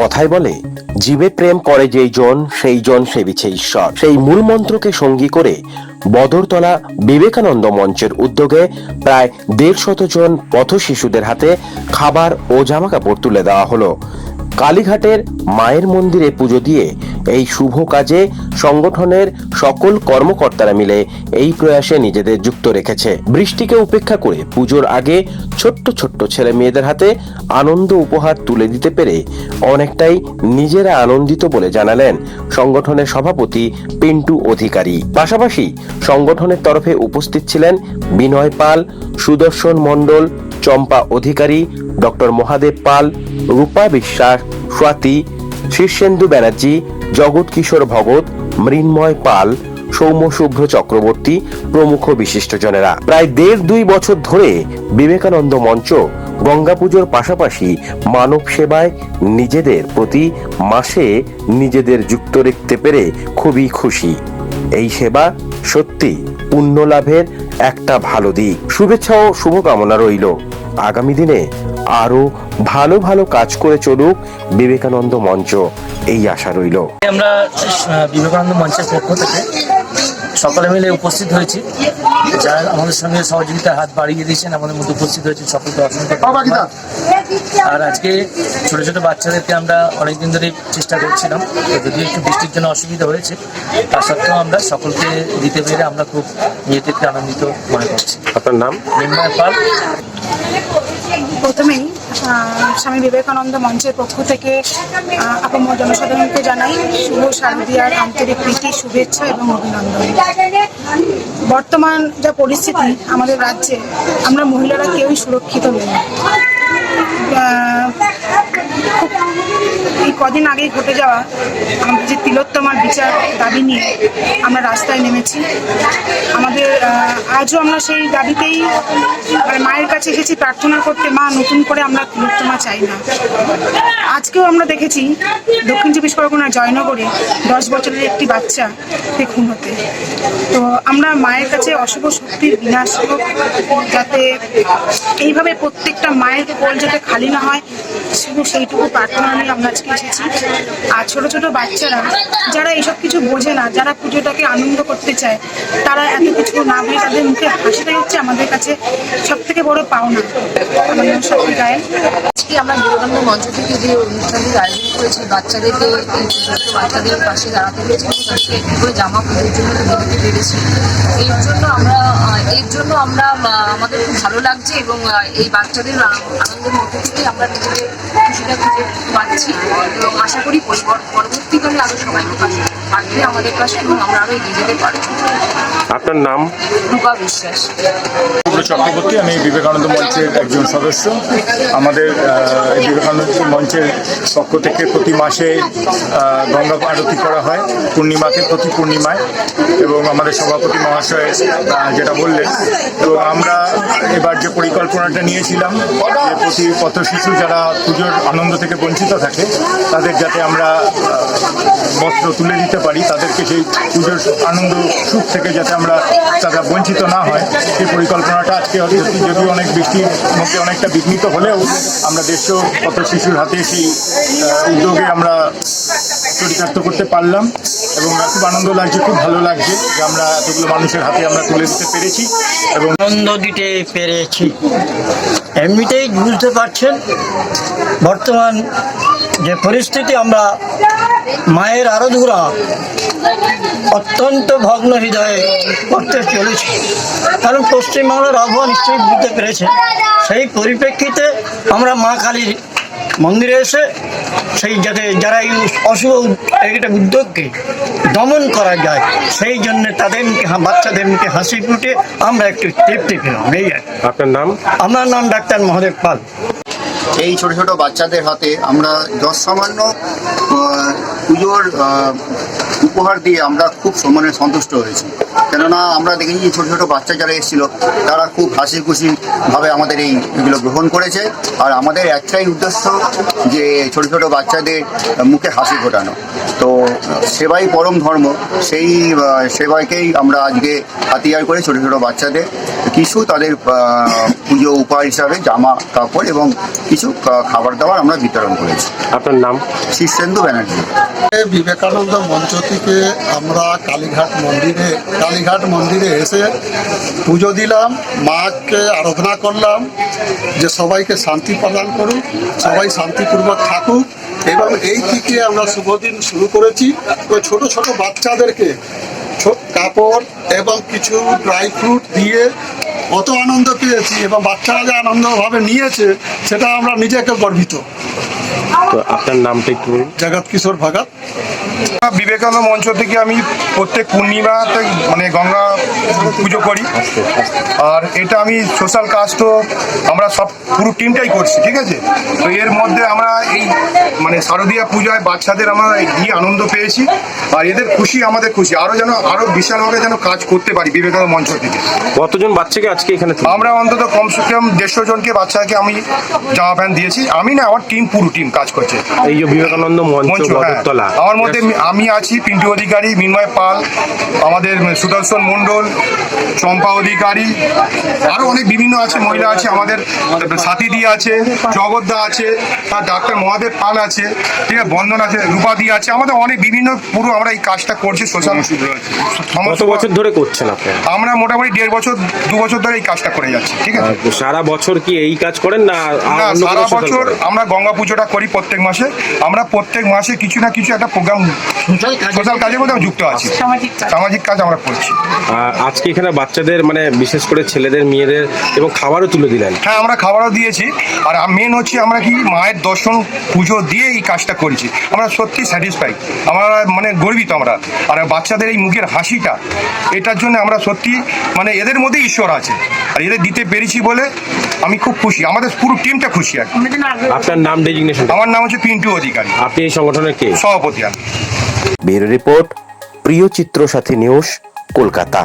কথাই বলে, জীবে প্রেম করে যেই জন, সেই জন সেবিছে ঈশ্বর। সেই মূল মন্ত্রকে সঙ্গী করে বদরতলা বিবেকানন্দ মঞ্চের উদ্যোগে প্রায় দেড় শত জন পথ শিশুদের হাতে খাবার ও জামা কাপড় তুলে দেওয়া হলো। কালীঘাটের মায়ের মন্দিরে পুজো দিয়ে এই শুভ কাজে সংগঠনের সকল কর্মকর্তারা মিলে এই প্রয়াসে নিজেদের যুক্ত রেখেছে। বৃষ্টিকে উপেক্ষা করে পুজোর আগে ছোট্ট ছোট্ট ছেলে মেয়েদের হাতে আনন্দ উপহার তুলে দিতে পেরে অনেকটাই নিজেরা আনন্দিত বলে জানালেন সংগঠনের সভাপতি পিন্টু অধিকারী। পাশাপাশি সংগঠনের তরফে উপস্থিত ছিলেন বিনয় পাল, সুদর্শন মণ্ডল, চম্পা অধিকারী, ডক্টর মহাদেব পাল, রূপা বিশ্বাস, স্বাতি, শীর্ষেন্দু ব্যানার্জি জগৎ কিশোর ভগত মৃন্ময় পাল, সৌম্য শুভ্র চক্রবর্তী প্রমুখ বিশিষ্টজনেরা। প্রায় দেড় দুই বছর ধরে বিবেকানন্দ মঞ্চ গঙ্গা পুজোর পাশাপাশি মানব সেবায় নিজেদের প্রতি মাসে নিজেদের যুক্ত রাখতে পেরে খুবই খুশি। এই সেবা সত্যি পুণ্য লাভের একটা ভালো দিক। শুভেচ্ছা ও শুভকামনা রইল। আগামী দিনে আরও ভালো ভালো কাজ করে চলুক বিবেকানন্দ মঞ্চ। এই আশা রইল। আমরা বিবেকানন্দ মঞ্চের পক্ষ থেকে সকলে মিলে উপস্থিত হয়েছি। যারা আমাদের সঙ্গে সহযোগিতার হাত বাড়িয়ে দিয়েছেন আমাদের মধ্যে উপস্থিত হয়েছে সকলকে অসংখ্য। আর আজকে ছোট ছোট বাচ্চাদেরকে আমরা অনেকদিন ধরে চেষ্টা করছিলাম তো যদিও একটু বৃষ্টির জন্য অসুবিধা হয়েছে তা সত্ত্বেও আমরা সকলকে দিতে পেরে আমরা খুব নিজেদেরকে আনন্দিত মনে করছি। আপনার নাম? নির্ময় পাল। প্রথমেই স্বামী বিবেকানন্দ মঞ্চের পক্ষ থেকে আপন জনসাধারণকে জানাই শুভ শারদীয়ার আন্তরিক প্রীতি, শুভেচ্ছা এবং অভিনন্দন। বর্তমান যা পরিস্থিতি আমাদের রাজ্যে, আমরা মহিলারা কেউই সুরক্ষিত নেই। এই কদিন আগেই ঘটে যাওয়া আমাদের যে তিলোত্তমার বিচার দাবি নিয়ে আমরা রাস্তায় নেমেছি। আমাদের আজও আমরা সেই দাবিতেই মানে মায়ের কাছে এসেছি, প্রার্থনা করতে, মা, নতুন করে আমরা তিলোত্তমা চাই না। আজকেও আমরা দেখেছি দক্ষিণ চব্বিশ পরগনার জয়নগরে দশ বছরের একটি বাচ্চা খুন হতে। তো আমরা মায়ের কাছে অশুভ শক্তির বিনাশ হোক, যাতে এইভাবে প্রত্যেকটা মায়ের কোল যাতে খালি না হয় শুধু সেইটুকু প্রার্থনা নিয়ে আমরা আজকে এসেছি। আর ছোট ছোট বাচ্চারা, যারা এইসব কিছু বোঝে না, যারা পুজোটাকে আনন্দ করতে চায়, তারা এত কিছু না ভেবে তাদের মুখে হাসিটাই হচ্ছে আমাদের কাছে সব থেকে বড় পাওনা। আমার নাম শক্তি আজকে আমরা বিবেকানন্দ মঞ্চ থেকে যে অনুষ্ঠানটির আয়োজন করেছি, বাচ্চাদেরকে বাচ্চাদের পাশে দাঁড়াতে পেরেছি এবং তাদেরকে একটু করে জামা পুজোর জন্য পেরেছি। এর জন্য আমরা এর জন্য আমরা আমাদের খুব ভালো লাগছে এবং এই বাচ্চাদের আনন্দের মধ্যে থেকে আমরা নিজেদের খুশিটা খুঁজে পাচ্ছি এবং আশা করি পরিবর্তন পরবর্তীকালে আরও সবাই থাকবে আমাদের পাশে এবং আমরা আরও এগিয়ে যেতে পারব। আপনার নাম? রূপা বিশ্বাস। চক্রবর্তী আমি বিবেকানন্দ মঞ্চের একজন সদস্য। আমাদের বিবেকানন্দ মঞ্চের পক্ষ থেকে প্রতি মাসে গঙ্গা আরতি করা হয় পূর্ণিমাকে প্রতি পূর্ণিমায়। এবং আমাদের সভাপতি মহাশয় যেটা বললেন। তো আমরা এবার যে পরিকল্পনাটা নিয়েছিলাম, যে প্রতি পথ শিশু যারা পুজোর আনন্দ থেকে বঞ্চিত থাকে, তাদের যাতে আমরা বস্ত্র তুলে দিতে পারি, তাদেরকে সেই পুজোর আনন্দ সুখ থেকে যাতে আমরা তারা বঞ্চিত না হয়, সেই পরিকল্পনাটা আজকে যদিও অনেক বৃষ্টির মধ্যে অনেকটা বিঘ্নিত হলেও আমরা দেড়শো কত শিশুর হাতে সেই উদ্যোগে আমরা চরিতার্থ করতে পারলাম এবং খুব আনন্দ লাগছে, খুব ভালো লাগছে যে আমরা এতগুলো মানুষের হাতে আমরা তুলে দিতে পেরেছি এবং আনন্দ দিতে পেরেছি। এমনিতেই বুঝতে পারছেন, বর্তমান যে পরিস্থিতি, আমরা মায়ের আরাধুরা অত্যন্ত ভগ্ন হৃদয়ে করতে চলেছে। কারণ পশ্চিমবাংলার আবহাওয়া নিশ্চয়ই বুঝতে পেরেছে। সেই পরিপ্রেক্ষিতে আমরা মা কালীর মন্দিরে এসে সেই যাতে যারা এই অশুভ একটা উদ্যোগকে দমন করা যায় সেই জন্য তাদের মুখে হা- বাচ্চাদের মুখে হাসি ফুটে আমরা একটু তৃপ্তি পেলাম। এই আপনার নাম? আমার নাম ডাক্তার মহাদেব পাল। এই ছোট ছোট বাচ্চাদের হাতে আমরা যত সামান্য পুজোর উপহার দিয়ে আমরা খুব মানে সন্তুষ্ট হয়েছি। কেননা আমরা দেখেছি ছোট ছোট বাচ্চা যারা এসেছিল, তারা খুব হাসি খুশি ভাবে আমাদের এই এগুলো গ্রহণ করেছে। আর আমাদের একটাই উদ্দেশ্য যে ছোট ছোট বাচ্চাদের মুখে হাসি ফোটানো। তো সেবাই পরম ধর্ম, সেই সেবাকেই আমরা আজকে হাতিয়ার করে ছোট ছোট বাচ্চাদের কিছু তাদের পুজো উপহার হিসাবে জামা কাপড় এবং কিছু খাবার দাবার আমরা বিতরণ করেছি। আপনার নাম? শীর্ষেন্দু ব্যানার্জি। বিবেকানন্দ মঞ্চ থেকে আমরা কালীঘাট মন্দিরে কালীঘাট মন্দিরে এসে পুজো দিলাম মাকে আরাধনা করলাম যে সবাইকে শান্তি প্রদান করুক সবাই শান্তিপূর্বক থাকুক এবং এই থেকে আমরা শুভদিন শুরু করেছি। তো ছোট ছোট বাচ্চাদেরকে কাপড় এবং কিছু ড্রাই ফ্রুট দিয়ে কত আনন্দ পেয়েছি এবং বাচ্চারা যে আনন্দভাবে নিয়েছে সেটা আমরা নিজেকে গর্বিত। তো আপনার নামটা একটু বলুন। জগৎ কিশোর ভগত বিবেকানন্দ মঞ্চ থেকে আমি প্রত্যেক পূর্ণিমাতে মানে গঙ্গা পুজো করি। আর এটা আমি সোশ্যাল কাজ তো আমরা সব পুরো টিমটাই করছি ঠিক আছে? তো এর মধ্যে আমরা এই মানে শারদীয়া পূজায় বাচ্চাদের আমরা দিয়ে আনন্দ পেয়েছি আর এদের খুশি আমাদের খুশি। আরও যেন আরও বিশালভাবে যেন কাজ করতে পারি বিবেকানন্দ মঞ্চ থেকে। কতজন বাচ্চাকে আজকে এখানে? আমরা অন্তত কমসে কম দেড়শো জনকে বাচ্চাকে আমি জামা প্যান্ট দিয়েছি। আমি না আমার টিম পুরো টিম কাজ করছে। এই যে বিবেকানন্দ মঞ্চ মঞ্চ হ্যাঁ। আমার মধ্যে আমি আছি পিন্টু অধিকারী মিন্ময় পাল আমাদের সুদর্শন মণ্ডল চম্পা অধিকারী আরও অনেক বিভিন্ন আছে মহিলা আছে আমাদের সাথী দি আছে জগদ্দা আছে আর ডাক্তার মহাদেব পাল আছে ঠিক আছে বন্ধন আছে রূপাদি আছে আমাদের অনেক বিভিন্ন পুরো আমরা এই কাজটা করছি সোশ্যাল কত বছর ধরে করছেন আপনি? আমরা মোটামুটি দেড় বছর দু বছর ধরে এই কাজটা করে যাচ্ছি ঠিক আছে? সারা বছর কি এই কাজ করেন না সারা বছর আমরা গঙ্গা পুজোটা করি প্রত্যেক মাসে আমরা প্রত্যেক মাসে কিছু না কিছু একটা প্রোগ্রাম সোশ্যাল কাজের মধ্যে আমরা যুক্ত আছি। সামাজিক কাজ। আমরা করছি। আজকে এখানে বাচ্চাদের মানে বিশেষ করে ছেলেদের মেয়েদের এবং খাবারও তুলে দিলেন। হ্যাঁ আমরা খাবারও দিয়েছি। আর মেন হচ্ছে আমরা কি মায়ের দর্শন পুজো দিয়ে এই কাজটা করেছি। আমরা সত্যি স্যাটিসফাই আমরা মানে গর্বিত আমরা। আর বাচ্চাদের এই মুখের হাসিটা এটার জন্য আমরা সত্যি মানে এদের মধ্যে ঈশ্বর আছে। আর এদের দিতে পেরেছি বলে আমি খুব খুশি আমাদের পুরো টিমটা খুশি আর আপনার নাম ডেজিগনেশন আমার নাম হচ্ছে পিন্টু অধিকারী। আপনি এই সংগঠনের কে? সভাপতি আমি। ব্যুরো রিপোর্ট প্রিয় চিত্র সাথী নিউজ কলকাতা।